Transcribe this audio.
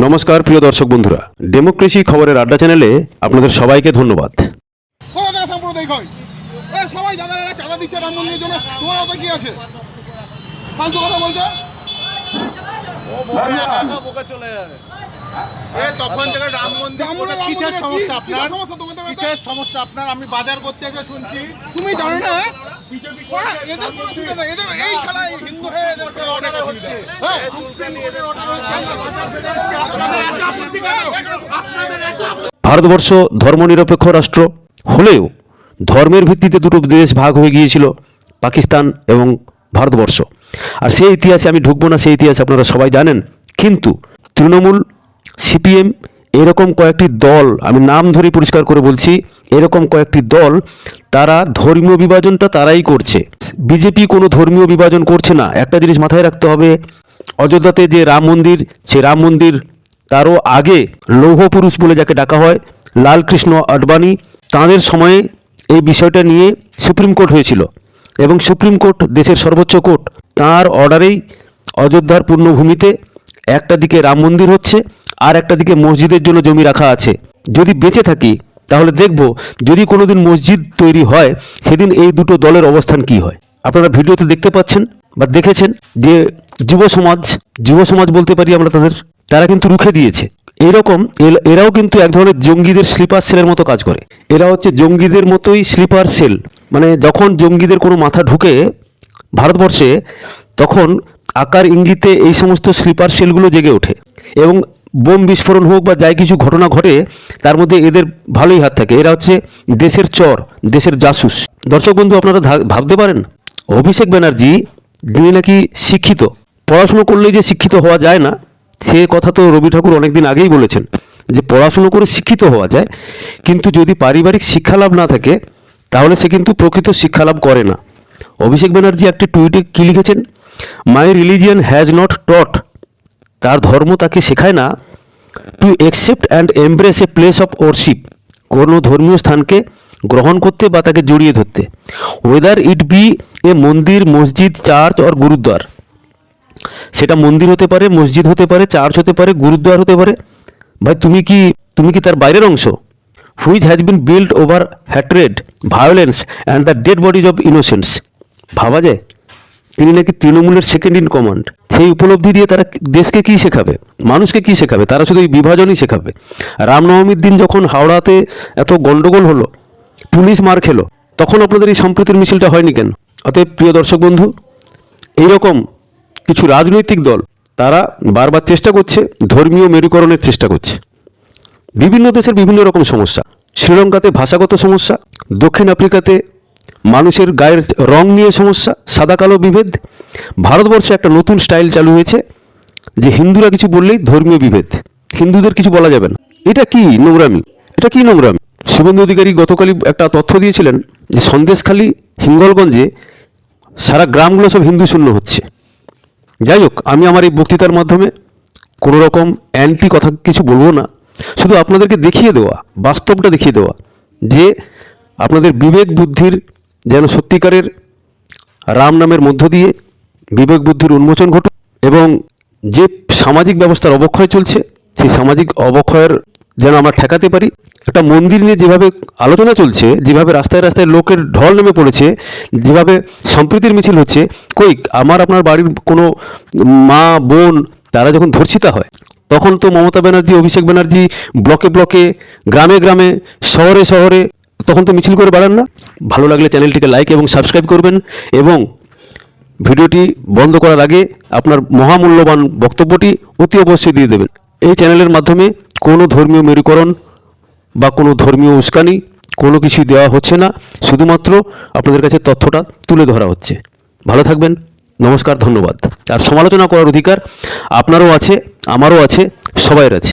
নমস্কার প্রিয় দর্শক বন্ধুরা। ডেমোক্রেসি খবরের আড্ডা চ্যানেলে আপনাদের সবাইকে ধন্যবাদ। সাম্প্রদায়িক হয়। সবাই দাদারা চাঁদা দিচ্ছে রাম মন্দিরের জন্য তোমার ওটা কি আছে? ফালতু কথা বলছো? আমি বাজার করতে এসে শুনছি। তুমি জানো না? বিজেপি এদের এই শালা হিন্দু হয়ে ভারতবর্ষ ধর্মনিরপেক্ষ রাষ্ট্র হলেও ধর্মের ভিত্তিতে দুটো দেশ ভাগ হয়ে গিয়েছিল, পাকিস্তান এবং ভারতবর্ষ। আর সেই ইতিহাসে আমি ঢুকবো না, সেই ইতিহাস আপনারা সবাই জানেন। কিন্তু তৃণমূল, সিপিএম এরকম কয়েকটি দল, আমি নাম ধরে পরিষ্কার করে বলছি, এরকম কয়েকটি দল, তারা ধর্মীয় বিভাজনটা তারাই করছে। বিজেপি কোনো ধর্মীয় বিভাজন করছে না। একটা জিনিস মাথায় রাখতে হবে, অযোধ্যাতে যে রাম মন্দির, সে রাম মন্দির তারও আগে লৌহ পুরুষ বলে যাকে ডাকা হয়, লালকৃষ্ণ আডবাণী, তাঁদের সময়ে এই বিষয়টা নিয়ে সুপ্রিম কোর্ট হয়েছিল। এবং সুপ্রিম কোর্ট, দেশের সর্বোচ্চ কোর্ট, তার অর্ডারেই অযোধ্যার পূর্ণভূমিতে একটা দিকে রাম মন্দির হচ্ছে, আর একটা দিকে মসজিদের জন্য জমি রাখা আছে। যদি বেঁচে থাকি তাহলে দেখব যদি কোনো দিন মসজিদ তৈরি হয়, সেদিন এই দুটো দলের অবস্থান কি হয়। আপনারা ভিডিওতে দেখতে পাচ্ছেন বা দেখেছেন যে যুব সমাজ যুব সমাজ বলতে পারি আমরা তাদের, তারা কিন্তু রুখে দিয়েছে। এরকম এরাও কিন্তু এক ধরনের জঙ্গিদের স্লিপার সেলের মতো কাজ করে। এরা হচ্ছে জঙ্গিদের মতোই স্লিপার সেল। মানে যখন জঙ্গিদের কোনো মাথা ঢুকে ভারতবর্ষে, তখন আকার ইঙ্গিতে এই সমস্ত স্লিপার সেলগুলো জেগে ওঠে। এবং বোম বিস্ফোরণ হোক বা যাই কিছু ঘটনা ঘটে, তার মধ্যে এদের ভালোই হাত থাকে। এরা হচ্ছে দেশের চর, দেশের জাসুস। দর্শক বন্ধু, আপনারা ভাবতে পারেন, অভিষেক ব্যানার্জি যিনি নাকি শিক্ষিত। পড়াশুনো করলেই যে শিক্ষিত হওয়া যায় না, সে কথা তো রবি ঠাকুর অনেকদিন আগেই বলেছেন, যে পড়াশুনো করে শিক্ষিত হওয়া যায়, কিন্তু যদি পারিবারিক শিক্ষালাভ না থাকে, তাহলে সে কিন্তু প্রকৃত শিক্ষালাভ করে না। অভিষেক ব্যানার্জি একটি টুইটে কী লিখেছেন? My religion has not taught তার ধর্ম তাকে শেখায় না। To accept and embrace a place of worship কোনো ধর্মীয় স্থানকে গ্রহণ করতে বা তাকে জড়িয়ে ধরতে। ওয়েদার ইট বি এ মন্দির, মসজিদ চার্চ অর গুরুদ্বার। সেটা মন্দির হতে পারে, মসজিদ হতে পারে চার্চ হতে পারে, গুরুদ্বার হতে পারে। ভাই, তুমি কি তুমি কি তার বাইরের অংশ? Which has been build over hatred violence and the dead bodies of innocence ভাবা যায়? তিনি নাকি তৃণমূলের সেকেন্ড ইন কমান্ড সেই উপলব্ধি দিয়ে তারা দেশকে কি শেখাবে? মানুষকে কি শেখাবে? তারা শুধু এই বিভাজনই শেখাবে। রামনবমীর দিন যখন হাওড়াতে এত গন্ডগোল হলো, পুলিশ মার খেলো, তখন আপনাদের এই সম্প্রীতির মিছিলটা হয়নি কেন? অতএব প্রিয় দর্শক বন্ধু, এইরকম কিছু রাজনৈতিক দল তারা বারবার চেষ্টা করছে, ধর্মীয় মেরুকরণের চেষ্টা করছে। বিভিন্ন দেশের বিভিন্ন রকম সমস্যা। শ্রীলঙ্কাতে ভাষাগত সমস্যা, দক্ষিণ আফ্রিকাতে মানুষের গায়ের রং নিয়ে সমস্যা, সাদা কালো বিভেদ। ভারতবর্ষে একটা নতুন স্টাইল চালু হয়েছে, যে হিন্দুরা কিছু বললেই ধর্মীয় বিভেদ। হিন্দুদের কিছু বলা যাবে না। এটা কি নোংরামি? এটা কি নোংরামি? শুভেন্দু অধিকারী গতকালই একটা তথ্য দিয়েছিলেন যে সন্দেশখালী, হিঙ্গলগঞ্জে সারা গ্রামগুলো সব হিন্দু শূন্য হচ্ছে। যাই হোক, আমি আমার এই বক্তৃতার মাধ্যমে কোনো রকম অ্যান্টি কথা কিছু বলব না। শুধু আপনাদেরকে দেখিয়ে দেওয়া, বাস্তবটা দেখিয়ে দেওয়া যে আপনাদের বিবেক বুদ্ধির যেন সত্যিকারের রাম নামের মধ্য দিয়ে বিবেক বুদ্ধির উন্মোচন ঘটুক এবং যে সামাজিক ব্যবস্থার অবক্ষয় চলছে, সেই সামাজিক অবক্ষয়ের যেন আমরা ঠেকাতে পারি। একটা মন্দির নিয়ে যেভাবে আলোচনা চলছে, যেভাবে রাস্তায় রাস্তায় লোকের ঢল নেমে পড়েছে, যেভাবে সম্প্রীতির মিছিল হচ্ছে, কই, আমার আপনার বাড়ির কোনো মা, বোন, তারা যখন ধর্ষিতা হয়, তখন তো মমতা ব্যানার্জি, অভিষেক ব্যানার্জি, ব্লকে ব্লকে, গ্রামে গ্রামে, শহরে শহরে তখন তো মিছিল করে বাড়ান না। ভালো লাগলে চ্যানেলটিকে লাইক এবং সাবস্ক্রাইব করবেন এবং ভিডিওটি বন্ধ করার আগে আপনার মহামূল্যবান বক্তব্যটি অতি অবশ্যই দিয়ে দেবেন। এই চ্যানেলের মাধ্যমে কোনো ধর্মীয় মেরুকরণ বা কোনো ধর্মীয় উস্কানি, কোনো কিছুই দেওয়া হচ্ছে না। শুধুমাত্র আপনাদের কাছে তথ্যটা তুলে ধরা হচ্ছে। ভালো থাকবেন, নমস্কার, ধন্যবাদ। আর সমালোচনা করার অধিকার আপনারও আছে, আমারও আছে, সবাইয়ের আছে।